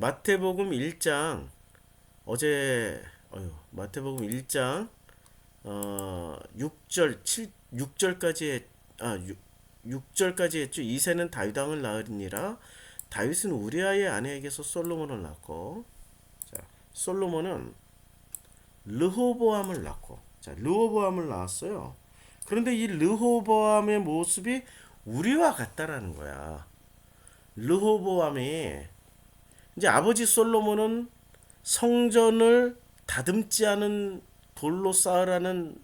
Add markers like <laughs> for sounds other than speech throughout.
마태복음 1장 어제 어휴, 마태복음 1장 어 6절 7 6절까지 아 6, 절까지 했죠. 이세는 다윗 왕을 낳으니라. 다윗은 우리아의 아내에게서 솔로몬을 낳고 자, 솔로몬은 르호보암을 낳고 자, 르호보암을 낳았어요. 그런데 이 르호보암의 모습이 우리와 같다라는 거야. 르호보암이 이제 아버지 솔로몬은 성전을 다듬지 않은 돌로 쌓으라는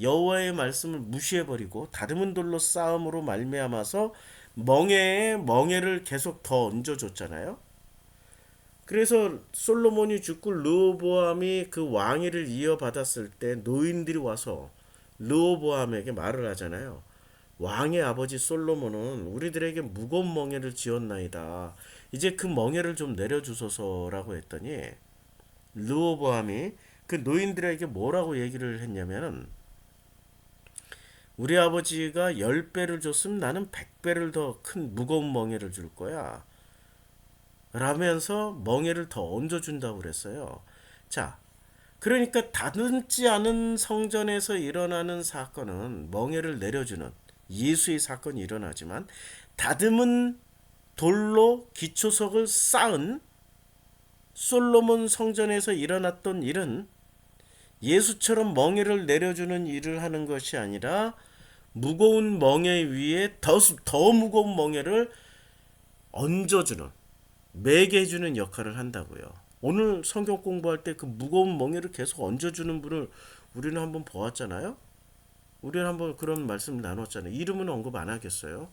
여호와의 말씀을 무시해 버리고 다듬은 돌로 쌓음으로 말미암아서 멍에에 멍에를 계속 더 얹어 줬잖아요. 그래서 솔로몬이 죽고 르호보암이 그 왕위를 이어받았을 때 노인들이 와서 르호보암에게 말을 하잖아요. 왕의 아버지 솔로몬은 우리들에게 무거운 멍에를 지었나이다. 이제 그 멍에를 좀 내려주소서라고 했더니 르호보암이 그 노인들에게 뭐라고 얘기를 했냐면은 우리 아버지가 열 배를 줬으면 나는 백 배를 더 큰 무거운 멍에를 줄 거야. 라면서 멍에를 더 얹어준다고 그랬어요. 자, 그러니까 다듬지 않은 성전에서 일어나는 사건은 멍에를 내려주는 예수의 사건이 일어나지만 다듬은 돌로 기초석을 쌓은 솔로몬 성전에서 일어났던 일은 예수처럼 멍에를 내려주는 일을 하는 것이 아니라 무거운 멍에 위에 더, 더 무거운 멍에를 얹어주는 매게 해주는 역할을 한다고요. 오늘 성경 공부할 때 그 무거운 멍에를 계속 얹어주는 분을 우리는 한번 보았잖아요. 우리는 한번 그런 말씀 나눴잖아요. 이름은 언급 안 하겠어요.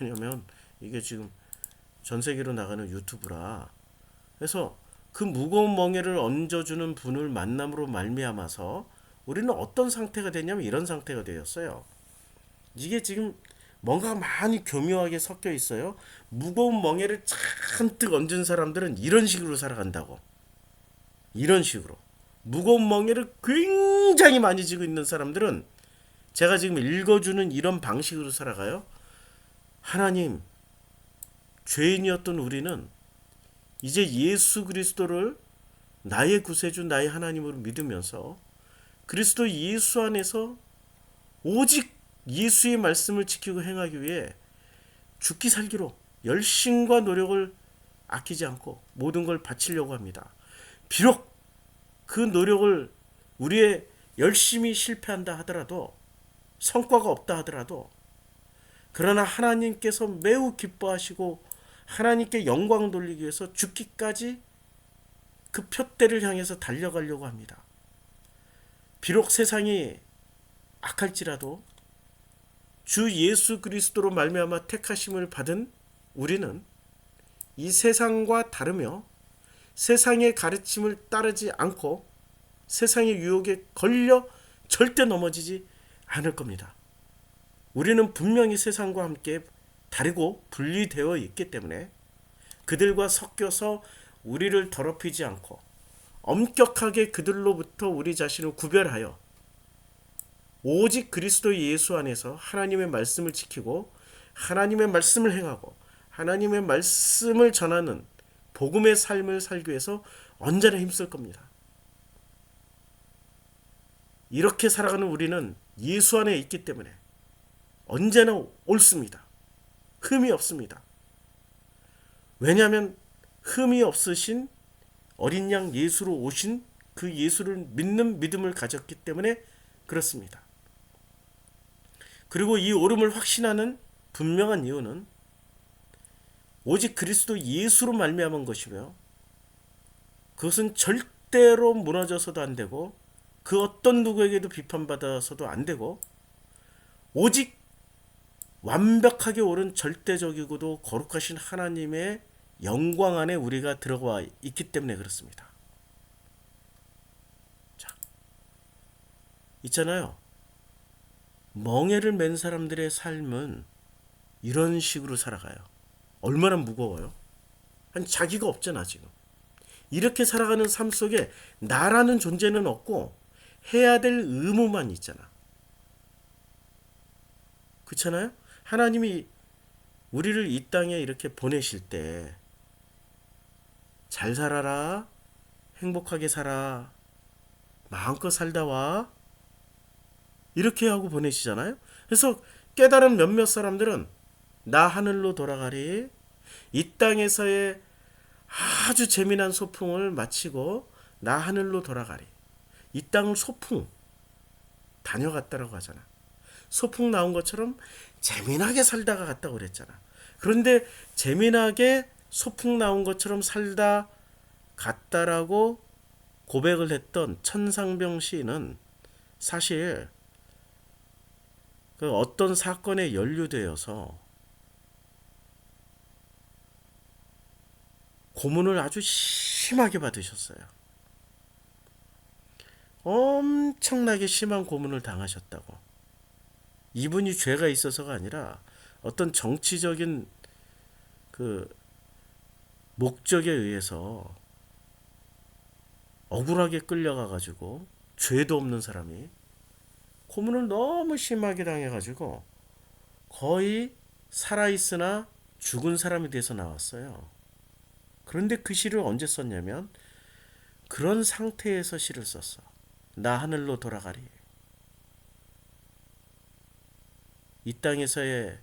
왜냐면 이게 지금 전 세계로 나가는 유튜브라. 그래서 그 무거운 멍에를 얹어주는 분을 만남으로 말미암아서 우리는 어떤 상태가 됐냐면 이런 상태가 되었어요. 이게 지금 뭔가 많이 교묘하게 섞여 있어요. 무거운 멍에를 잔뜩 얹은 사람들은 이런 식으로 살아간다고. 이런 식으로. 무거운 멍에를 굉장히 많이 지고 있는 사람들은 제가 지금 읽어주는 이런 방식으로 살아가요. 하나님, 죄인이었던 우리는 이제 예수 그리스도를 나의 구세주, 나의 하나님으로 믿으면서 그리스도 예수 안에서 오직 예수의 말씀을 지키고 행하기 위해 죽기 살기로 열심과 노력을 아끼지 않고 모든 걸 바치려고 합니다. 비록 그 노력을 우리의 열심히 실패한다 하더라도 성과가 없다 하더라도 그러나 하나님께서 매우 기뻐하시고 하나님께 영광 돌리기 위해서 죽기까지 그 표대를 향해서 달려가려고 합니다. 비록 세상이 악할지라도 주 예수 그리스도로 말미암아 택하심을 받은 우리는 이 세상과 다르며 세상의 가르침을 따르지 않고 세상의 유혹에 걸려 절대 넘어지지 않을 겁니다. 우리는 분명히 세상과 함께 다르고 분리되어 있기 때문에 그들과 섞여서 우리를 더럽히지 않고 엄격하게 그들로부터 우리 자신을 구별하여 오직 그리스도 예수 안에서 하나님의 말씀을 지키고 하나님의 말씀을 행하고 하나님의 말씀을 전하는 복음의 삶을 살기 위해서 언제나 힘쓸 겁니다. 이렇게 살아가는 우리는 예수 안에 있기 때문에 언제나 옳습니다. 흠이 없습니다. 왜냐하면 흠이 없으신 어린 양 예수로 오신 그 예수를 믿는 믿음을 가졌기 때문에 그렇습니다. 그리고 이 오름을 확신하는 분명한 이유는 오직 그리스도 예수로 말미암은 것이며 그것은 절대로 무너져서도 안 되고 그 어떤 누구에게도 비판받아서도 안 되고 오직 완벽하게 옳은 절대적이고도 거룩하신 하나님의 영광 안에 우리가 들어가 있기 때문에 그렇습니다. 자, 있잖아요. 멍해를 맨 사람들의 삶은 이런 식으로 살아가요. 얼마나 무거워요. 한 자기가 없잖아 지금. 이렇게 살아가는 삶 속에 나라는 존재는 없고 해야 될 의무만 있잖아. 그렇잖아요? 하나님이 우리를 이 땅에 이렇게 보내실 때 잘 살아라. 행복하게 살아. 마음껏 살다 와. 이렇게 하고 보내시잖아요. 그래서 깨달은 몇몇 사람들은 나 하늘로 돌아가리. 이 땅에서의 아주 재미난 소풍을 마치고 나 하늘로 돌아가리. 이 땅을 소풍 다녀갔다라고 하잖아. 소풍 나온 것처럼 재미나게 살다가 갔다고 그랬잖아. 그런데 재미나게 소풍 나온 것처럼 살다 갔다라고 고백을 했던 천상병 시인은 사실 그 어떤 사건에 연루되어서 고문을 아주 심하게 받으셨어요. 엄청나게 심한 고문을 당하셨다고. 이분이 죄가 있어서가 아니라 어떤 정치적인 그 목적에 의해서 억울하게 끌려가 가지고 죄도 없는 사람이 고문을 너무 심하게 당해 가지고 거의 살아 있으나 죽은 사람이 돼서 나왔어요. 그런데 그 시를 언제 썼냐면 그런 상태에서 시를 썼어. 나 하늘로 돌아가리. 이 땅에서의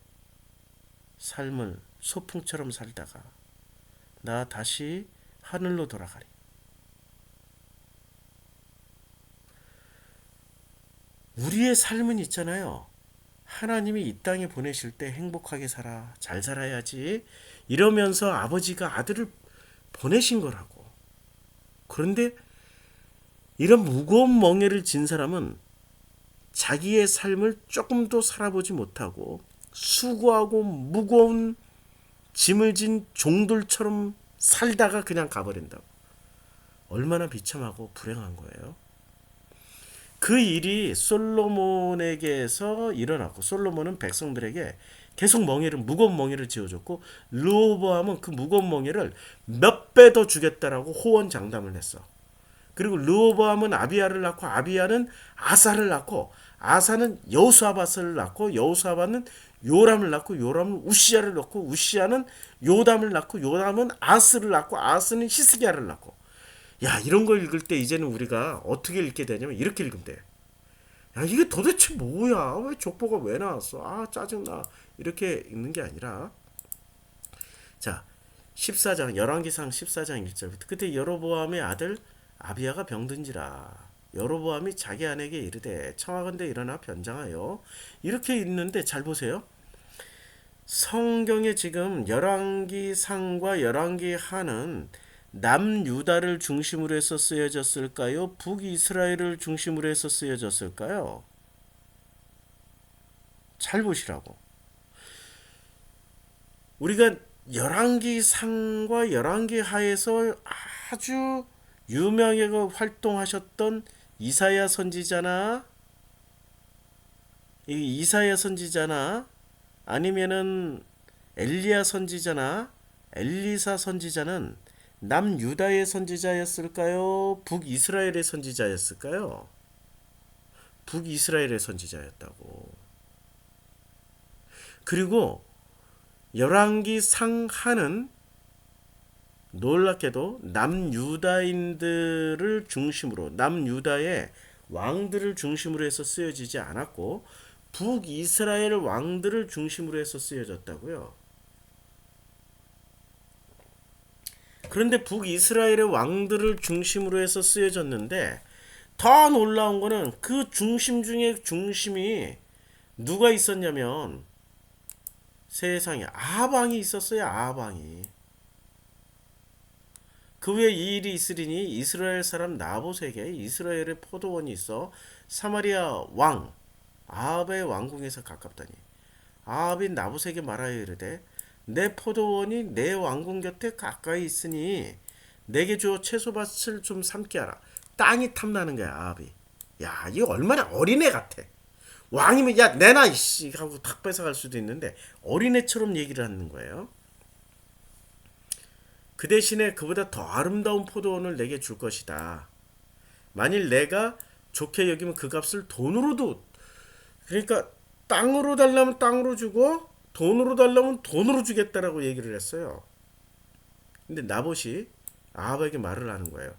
삶을 소풍처럼 살다가 나 다시 하늘로 돌아가리. 우리의 삶은 있잖아요. 하나님이 이 땅에 보내실 때 행복하게 살아, 잘 살아야지. 이러면서 아버지가 아들을 보내신 거라고. 그런데 이런 무거운 멍에를 진 사람은 자기의 삶을 조금도 살아보지 못하고 수고하고 무거운 짐을 진 종들처럼 살다가 그냥 가버린다고. 얼마나 비참하고 불행한 거예요. 그 일이 솔로몬에게서 일어났고 솔로몬은 백성들에게 계속 멍에를 무거운 멍에를 지어줬고 르호보암은 그 무거운 멍에를 몇 배 더 주겠다라고 호언 장담을 했어. 그리고 르호보암은 아비야를 낳고 아비야는 아사를 낳고 아사는 여호수아밧을 낳고 여호수아밧은 요람을 낳고 요람은 우시야를 낳고 우시야는 요담을 낳고 요담은 아스를 낳고 아스는 히스기야를 낳고 야 이런 걸 읽을 때 이제는 우리가 어떻게 읽게 되냐면 이렇게 읽으면 돼. 야 이게 도대체 뭐야? 왜 족보가 왜 나왔어? 아 짜증나. 이렇게 읽는 게 아니라 자 14장 열왕기상 14장 1절부터 그때 여로보암의 아들 아비야가 병든지라 여로보암이 자기 아내에게 이르되 청하건대 일어나 변장하여 이렇게 읽는데 잘 보세요. 성경에 지금 열왕기 상과 열왕기 하는 남유다를 중심으로 해서 쓰여졌을까요? 북이스라엘을 중심으로 해서 쓰여졌을까요? 잘 보시라고. 우리가 열왕기 상과 열왕기 하에서 아주 유명하게 활동하셨던 이사야 선지자나 이 이사야 선지자나 아니면은 엘리야 선지자나 엘리사 선지자는 남유다의 선지자였을까요? 북이스라엘의 선지자였을까요? 북이스라엘의 선지자였다고. 그리고 열왕기 상하는 놀랍게도 남유다인들을 중심으로 남유다의 왕들을 중심으로 해서 쓰여지지 않았고 북이스라엘 왕들을 중심으로 해서 쓰여졌다고요. 그런데 북이스라엘의 왕들을 중심으로 해서 쓰여졌는데 더 놀라운 거는 그 중심 중에 중심이 누가 있었냐면 세상에 아방이 있었어요. 아방이. 그 후에 이 일이 있으리니 이스라엘 사람 나봇에게 이스라엘의 포도원이 있어 사마리아 왕 아합의 왕궁에서 가깝다니 아합이 나봇에게 말하여 이르되 내 포도원이 내 왕궁 곁에 가까이 있으니 내게 주어 채소밭을 좀 삼게 하라. 땅이 탐나는 거야 아합이. 야 이거 얼마나 어린애 같아. 왕이면 야 내놔 이씨 하고 탁 뺏어갈 수도 있는데 어린애처럼 얘기를 하는 거예요. 그 대신에 그보다 더 아름다운 포도원을 내게 줄 것이다. 만일 내가 좋게 여기면 그 값을 돈으로도 그러니까 땅으로 달라면 땅으로 주고 돈으로 달라면 돈으로 주겠다라고 얘기를 했어요. 근데 나봇이 아합에게 말을 하는 거예요.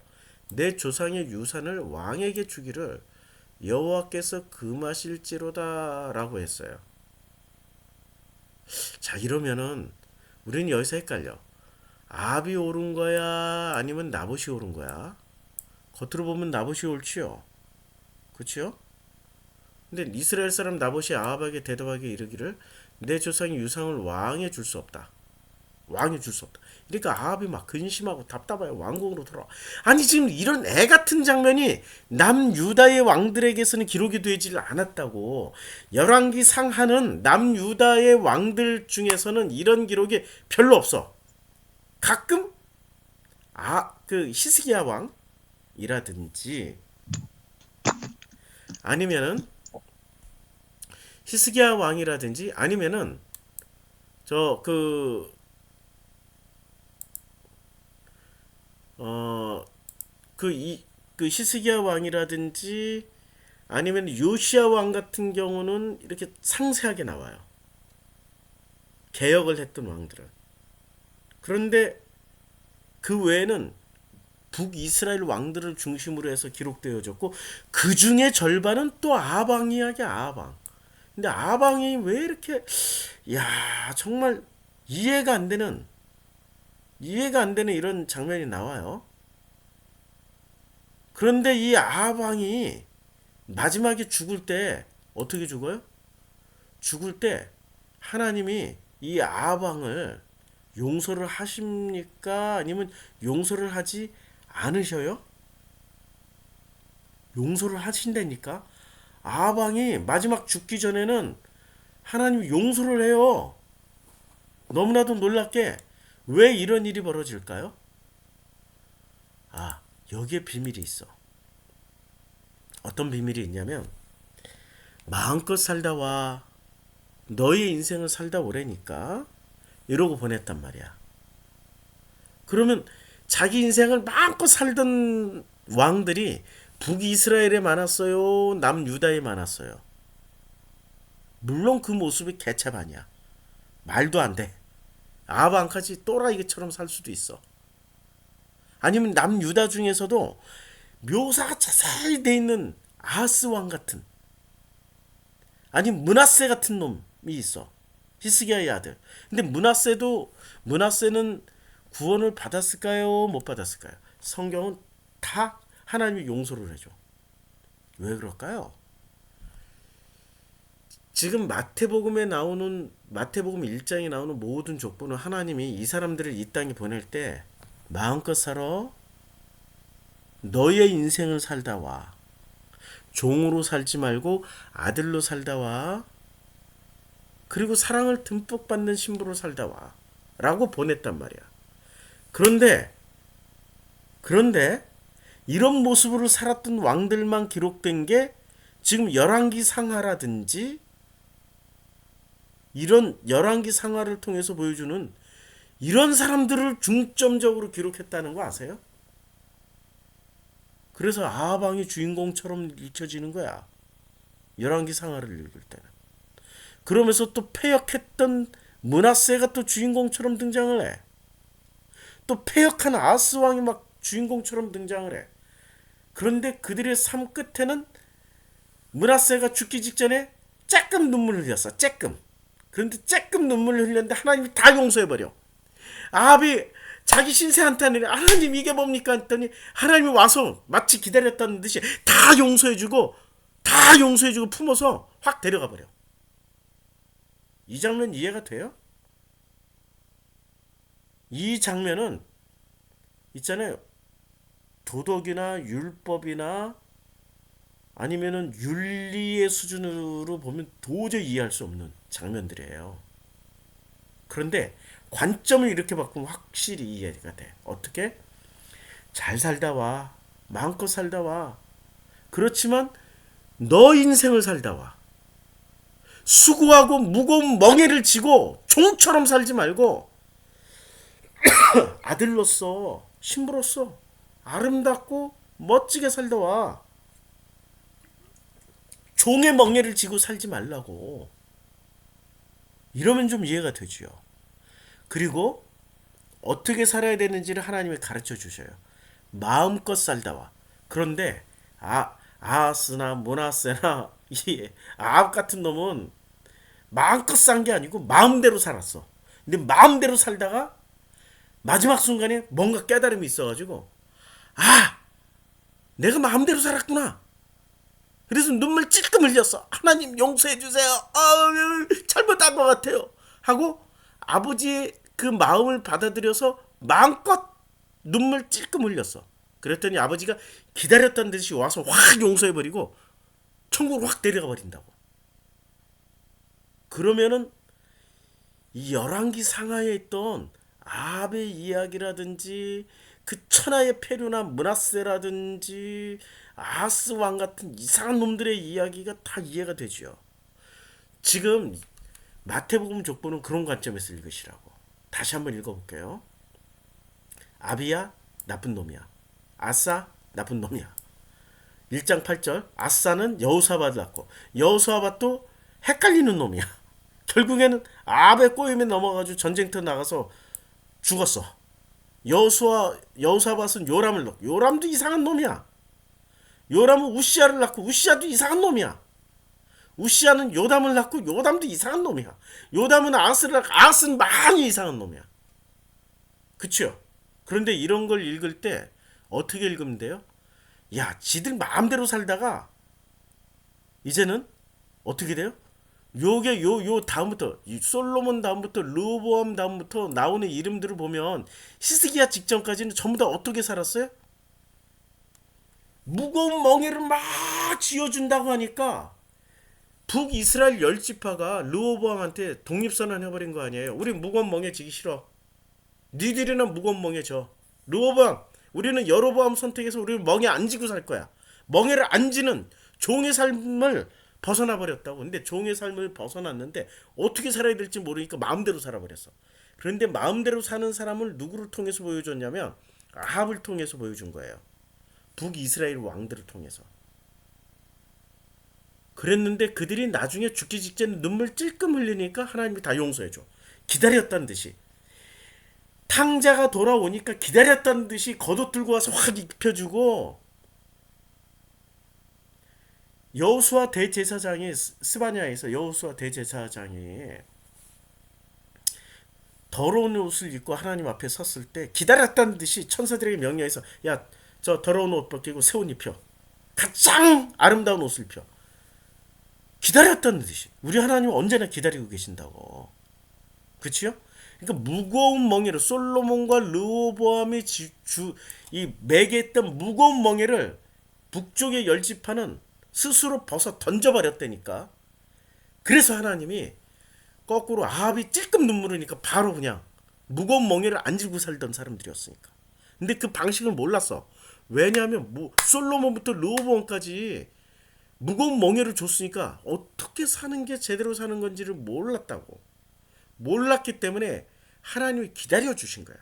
내 조상의 유산을 왕에게 주기를 여호와께서 금하실지로다라고 했어요. 자 이러면은 우리는 여기서 헷갈려. 아합이 옳은 거야 아니면 나봇이 옳은 거야? 겉으로 보면 나봇이 옳지요. 그렇죠? 근데 이스라엘 사람 나봇이 아합에게 대답하게 이르기를 내 조상의 유상을 왕에 줄 수 없다. 왕에 줄수 없다. 그러니까 아합이 막 근심하고 답답해요. 왕궁으로 돌아와. 아니 지금 이런 애 같은 장면이 남유다의 왕들에게서는 기록이 되질 않았다고. 열왕기 상하는 남유다의 왕들 중에서는 이런 기록이 별로 없어. 가끔 아 그 히스기야 왕이라든지 아니면은 히스기야 왕이라든지 아니면은 저그 어, 그, 이, 그 히스기야 왕이라든지 아니면 요시야 왕 같은 경우는 이렇게 상세하게 나와요. 개혁을 했던 왕들은. 그런데 그 외에는 북이스라엘 왕들을 중심으로 해서 기록되어졌고 그 중에 절반은 또 아방 이야기 아방. 근데 아방이 왜 이렇게 야 정말 이해가 안 되는 이해가 안 되는 이런 장면이 나와요. 그런데 이 아방이 마지막에 죽을 때 어떻게 죽어요? 죽을 때 하나님이 이 아방을 용서를 하십니까? 아니면 용서를 하지 않으셔요? 용서를 하신다니까? 아방이 마지막 죽기 전에는 하나님이 용서를 해요. 너무나도 놀랍게 왜 이런 일이 벌어질까요? 아, 여기에 비밀이 있어. 어떤 비밀이 있냐면 마음껏 살다 와 너의 인생을 살다 오래니까 이러고 보냈단 말이야. 그러면 자기 인생을 마음껏 살던 왕들이 북이스라엘에 많았어요. 남유다에 많았어요. 물론 그 모습이 개차반이야. 말도 안 돼. 아방까지 또라이처럼 살 수도 있어. 아니면 남유다 중에서도 묘사가 자세히 돼 있는 아하스 왕 같은 아니 문하세 같은 놈이 있어. 히스기야의 아들. 근데 문하세도 문하세는 구원을 받았을까요? 못 받았을까요? 성경은 다 하나님이 용서를 해줘. 왜 그럴까요? 지금 마태복음에 나오는 마태복음 1장에 나오는 모든 족보는 하나님이 이 사람들을 이 땅에 보낼 때 마음껏 살아 너의 인생을 살다 와 종으로 살지 말고 아들로 살다 와 그리고 사랑을 듬뿍 받는 신부로 살다 와 라고 보냈단 말이야 그런데 그런데 이런 모습으로 살았던 왕들만 기록된 게 지금 열왕기 상하라든지 이런 열왕기 상하를 통해서 보여주는 이런 사람들을 중점적으로 기록했다는 거 아세요? 그래서 아방이 주인공처럼 읽혀지는 거야. 열왕기 상하를 읽을 때는. 그러면서 또 패역했던 문하세가 또 주인공처럼 등장을 해. 또 패역한 아스 왕이 막 주인공처럼 등장을 해. 그런데 그들의 삶 끝에는 문하세가 죽기 직전에 쬐끔 눈물을 흘렸어. 쬐끔. 그런데 쬐끔 눈물을 흘렸는데 하나님이 다 용서해버려. 아합이 자기 신세한테 하는 하나님 이게 뭡니까 했더니 하나님이 와서 마치 기다렸다는 듯이 다 용서해주고 다 용서해주고 품어서 확 데려가 버려. 이 장면 이해가 돼요? 이 장면은 있잖아요. 도덕이나 율법이나 아니면은 윤리의 수준으로 보면 도저히 이해할 수 없는 장면들이에요. 그런데 관점을 이렇게 바꾸면 확실히 이해가 돼. 어떻게? 잘 살다 와. 마음껏 살다 와. 그렇지만 너 인생을 살다 와. 수고하고 무거운 멍에를 지고 종처럼 살지 말고 <coughs> 아들로서 신부로서 아름답고 멋지게 살다 와. 종의 멍에를 지고 살지 말라고. 이러면 좀 이해가 되지요. 그리고 어떻게 살아야 되는지를 하나님이 가르쳐 주셔요. 마음껏 살다 와. 그런데 아 아스나 모나세나 이 <laughs> 아합 같은 놈은 마음껏 산 게 아니고 마음대로 살았어. 근데 마음대로 살다가 마지막 순간에 뭔가 깨달음이 있어가지고 아 내가 마음대로 살았구나. 그래서 눈물 찔끔 흘렸어. 하나님 용서해 주세요. 아 잘못한 것 같아요. 하고 아버지의 그 마음을 받아들여서 마음껏 눈물 찔끔 흘렸어. 그랬더니 아버지가 기다렸던 듯이 와서 확 용서해버리고 천국으로 확 데려가 버린다고. 그러면은 이 열왕기 상하에 있던 아합의 이야기라든지 그 천하의 페류나 문하세라든지 아스 왕 같은 이상한 놈들의 이야기가 다 이해가 되죠. 지금 마태복음 족보는 그런 관점에서 읽으시라고. 다시 한번 읽어볼게요. 아비야 나쁜 놈이야. 아싸 나쁜 놈이야. 1장 8절 아싸는 여우사밧을 낳고 여우사밧도 헷갈리는 놈이야. <laughs> 결국에는 아베 꼬임에 넘어가지고 전쟁터 나가서 죽었어. 여수와 여우사밧은 요람을 낳고 요람도 이상한 놈이야. 요람은 우시아를 낳고 우시아도 이상한 놈이야. 우시아는 요담을 낳고 요담도 이상한 놈이야. 요담은 아스를 낳고 아스는 많이 이상한 놈이야. 그쵸? 그런데 이런 걸 읽을 때 어떻게 읽으면 돼요? 야, 지들 마음대로 살다가 이제는 어떻게 돼요? 요게 요 요 다음부터 이 솔로몬 다음부터 르보암 다음부터 나오는 이름들을 보면 히스기야 직전까지는 전부 다 어떻게 살았어요? 무거운 멍에를 막 쥐어준다고 하니까 북이스라엘 열 지파가 르호보암한테 독립선언 해버린 거 아니에요? 우리 무거운 멍에 지기 싫어. 니들이나 무거운 멍에 져. 르호보암, 우리는 여로보암 선택해서 우리는 멍에 안 지고 살 거야. 멍에를 안 지는 종의 삶을 벗어나 버렸다고. 근데 종의 삶을 벗어났는데 어떻게 살아야 될지 모르니까 마음대로 살아버렸어. 그런데 마음대로 사는 사람을 누구를 통해서 보여줬냐면 아합을 통해서 보여준 거예요. 북이스라엘 왕들을 통해서. 그랬는데 그들이 나중에 죽기 직전에 눈물 찔끔 흘리니까 하나님이 다 용서해줘. 기다렸다는 듯이. 탕자가 돌아오니까 기다렸다는 듯이 겉옷 들고 와서 확 입혀주고 여호수아 대제사장이 스바냐에서 여호수아 대제사장이 더러운 옷을 입고 하나님 앞에 섰을 때 기다렸다는 듯이 천사들에게 명령해서 야 저 더러운 옷 벗기고 새 옷 입혀. 가장 아름다운 옷을 입혀. 기다렸다는 듯이 우리 하나님은 언제나 기다리고 계신다고. 그치요? 그러니까 무거운 멍에를 솔로몬과 르호보암이 주이 매개했던 무거운 멍에를 북쪽의 열지파는 스스로 벗어 던져버렸다니까. 그래서 하나님이 거꾸로 아합이 찔끔 눈물 흘리니까 바로 그냥 무거운 멍에를 안 들고 살던 사람들이었으니까. 근데 그 방식을 몰랐어. 왜냐하면 뭐 솔로몬부터 르호보암까지 무거운 멍에를 줬으니까 어떻게 사는 게 제대로 사는 건지를 몰랐다고. 몰랐기 때문에 하나님이 기다려 주신 거야.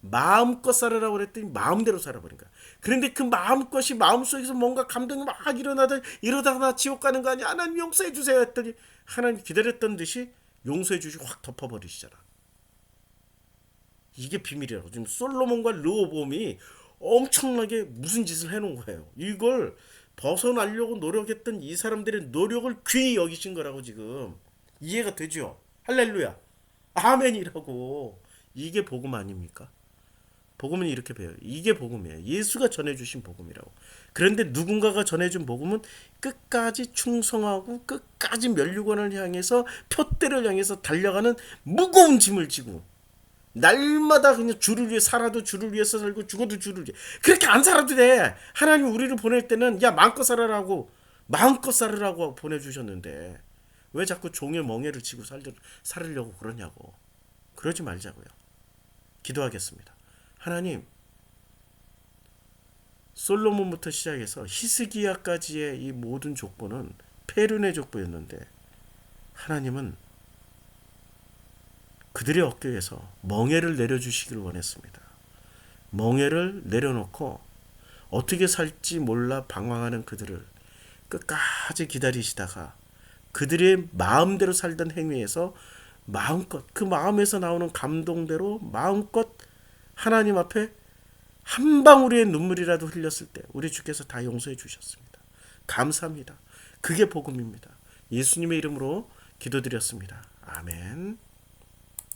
마음껏 살아라고 그랬더니 마음대로 살아버린 거야. 그런데 그 마음것이 마음속에서 뭔가 감동이 막 일어나다 이러다가 나 지옥 가는 거 아니야? 하나님 용서해 주세요 했더니 하나님 기다렸던 듯이 용서해 주시고 확 덮어버리시잖아. 이게 비밀이라고. 지금 솔로몬과 르호보암이 엄청나게 무슨 짓을 해놓은 거예요. 이걸 벗어나려고 노력했던 이 사람들의 노력을 귀히 여기신 거라고 지금 이해가 되죠. 할렐루야. 아멘이라고. 이게 복음 아닙니까? 복음은 이렇게 배워요. 이게 복음이에요. 예수가 전해주신 복음이라고. 그런데 누군가가 전해준 복음은 끝까지 충성하고 끝까지 멸류관을 향해서 표대를 향해서 달려가는 무거운 짐을 지고 날마다 그냥 주를 위해 살아도 주를 위해서 살고 죽어도 주를 위해 그렇게 안 살아도 돼. 하나님 우리를 보낼 때는 야 마음껏 살아라고 마음껏 살으라고 보내주셨는데 왜 자꾸 종의 멍에를 치고 살려, 살으려고 그러냐고. 그러지 말자고요. 기도하겠습니다. 하나님, 솔로몬부터 시작해서 히스기야까지의 이 모든 족보는 페륜의 족보였는데 하나님은 그들의 어깨에서 멍에를 내려주시기를 원했습니다. 멍에를 내려놓고 어떻게 살지 몰라 방황하는 그들을 끝까지 기다리시다가 그들의 마음대로 살던 행위에서 마음껏 그 마음에서 나오는 감동대로 마음껏 하나님 앞에 한 방울의 눈물이라도 흘렸을 때 우리 주께서 다 용서해 주셨습니다. 감사합니다. 그게 복음입니다. 예수님의 이름으로 기도드렸습니다. 아멘.